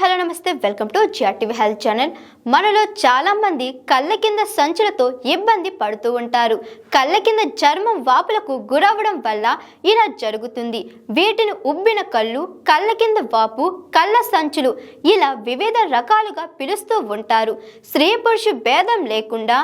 Hello నమస్తే. Welcome to GRTV health channel. మనలో చాలామంది కళ్ళ కింద సంచులతో ఇబ్బంది పడుతూ ఉంటారు. కళ్ళ కింద చర్మం వాపులకు గురవడం వల్ల ఇలా జరుగుతుంది. వీటిని ఉబ్బిన కళ్ళు కళ్ళ కింద వాపు కళ్ళ సంచులు ఇలా వివిధ రకాలుగా పిలుస్తూ ఉంటారు. స్త్రీ పురుషు భేదం లేకుండా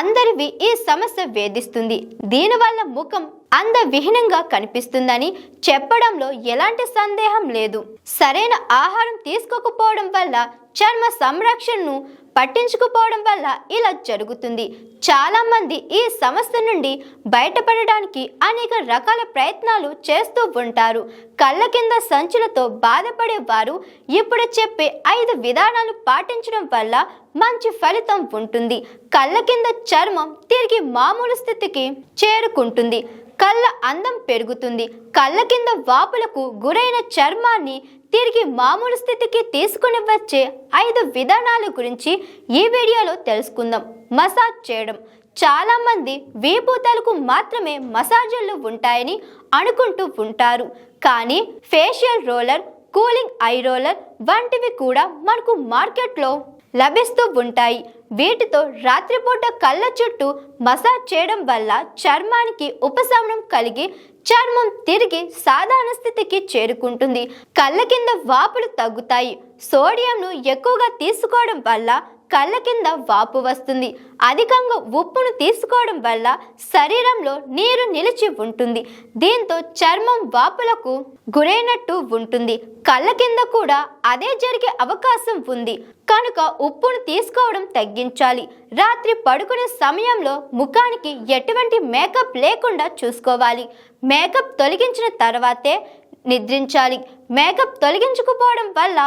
అందరివి ఈ సమస్య వేధిస్తుంది. దీనివల్ల ముఖం అందవిహీనంగా కనిపిస్తుందని చెప్పడంలో ఎలాంటి సందేహం లేదు. సరైన ఆహారం తీసుకోకపోవడం వల్ల చర్మ సంరక్షణను పట్టించుకుపోవడం వల్ల ఇలా జరుగుతుంది. చాలామంది ఈ సమస్య నుండి బయటపడడానికి అనేక రకాల ప్రయత్నాలు చేస్తూ ఉంటారు. కళ్ళ కింద సంచులతో బాధపడే వారు ఇప్పుడు చెప్పే ఐదు విధానాలు పాటించడం వల్ల మంచి ఫలితం ఉంటుంది. కళ్ళ కింద చర్మం తిరిగి మామూలు స్థితికి చేరుకుంటుంది. కళ్ళ అందం పెరుగుతుంది. కళ్ళ కింద వాపులకు గురైన చర్మాన్ని తిరిగి మామూలు స్థితికి తీసుకుని వచ్చే ఐదు విధానాల గురించి ఈ వీడియోలో తెలుసుకుందాం. మసాజ్ చేయడం. చాలామంది వీపూతలకు మాత్రమే మసాజులు ఉంటాయని అనుకుంటూ ఉంటారు. కానీ facial roller cooling eye roller వంటివి కూడా మనకు మార్కెట్లో లభిస్తూ ఉంటాయి. వీటితో రాత్రిపూట కళ్ళ చుట్టూ మసాజ్ చేయడం వల్ల చర్మానికి ఉపశమనం కలిగి చర్మం తిరిగి సాధారణ స్థితికి చేరుకుంటుంది. కళ్ళ కింద వాపులు తగ్గుతాయి. సోడియంను ఎక్కువగా తీసుకోవడం వల్ల కళ్ళ కింద వాపు వస్తుంది. అధికంగా ఉప్పును తీసుకోవడం వల్ల శరీరంలో నీరు నిలిచి ఉంటుంది. దీంతో చర్మం వాపులకు గురైనట్టు ఉంటుంది. కళ్ళ కింద కూడా అదే జరిగే అవకాశం ఉంది. కనుక ఉప్పును తీసుకోవడం తగ్గించాలి. రాత్రి పడుకునే సమయంలో ముఖానికి ఎటువంటి మేకప్ లేకుండా చూసుకోవాలి. మేకప్ తొలగించిన తర్వాతే నిద్రించాలి. మేకప్ తొలగించకపోవడం వల్ల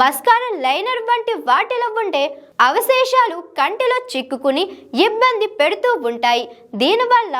మస్కారా లైనర్ వంటి వాటిలో ఉండే అవశేషాలు కంటిలో చిక్కుకుని ఇబ్బంది పెడుతూ ఉంటాయి. దీనివల్ల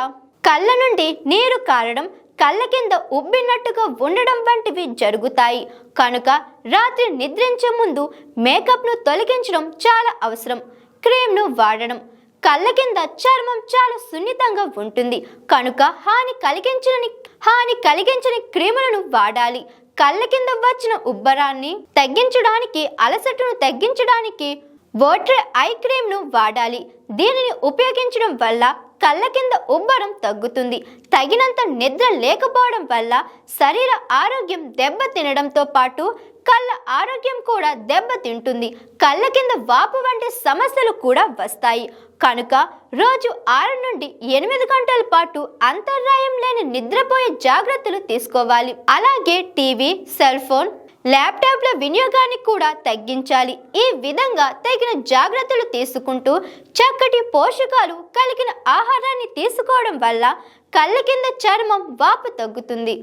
కళ్ళ నుండి నీరు కారడం కళ్ళ కింద ఉబ్బినట్టుగా ఉండడం వంటివి జరుగుతాయి. కనుక రాత్రి నిద్రించే ముందు మేకప్ను తొలగించడం చాలా అవసరం. క్రీమ్ను వాడడం కళ్ళ కింద చర్మం చాలా సున్నితంగా ఉంటుంది. కనుక హాని కలిగించని హాని కలిగించని క్రీములను వాడాలి. కళ్ళ కింద వచ్చిన ఉబ్బరాన్ని తగ్గించడానికి అలసటను తగ్గించడానికి వాటర్ ఐ క్రీమ్ను వాడాలి. దీనిని ఉపయోగించడం వల్ల కళ్ళ కింద ఉబ్బరం తగ్గుతుంది. తగినంత నిద్ర లేకపోవడం వల్ల శరీర ఆరోగ్యం దెబ్బ తినడంతో పాటు కళ్ళ ఆరోగ్యం కూడా దెబ్బతింటుంది. కళ్ళ కింద వాపు వంటి సమస్యలు కూడా వస్తాయి. కనుక రోజు ఆరు నుండి ఎనిమిది గంటల పాటు అంతరాయం లేని నిద్రపోయే జాగ్రత్తలు తీసుకోవాలి. అలాగే టీవీ సెల్ ఫోన్ ల్యాప్టాప్ల వినియోగాన్ని కూడా తగ్గించాలి. ఈ విధంగా తగిన జాగ్రత్తలు తీసుకుంటూ చక్కటి పోషకాలు కలిగిన ఆహారాన్ని తీసుకోవడం వల్ల కళ్ళ కింద చర్మం వాపు తగ్గుతుంది.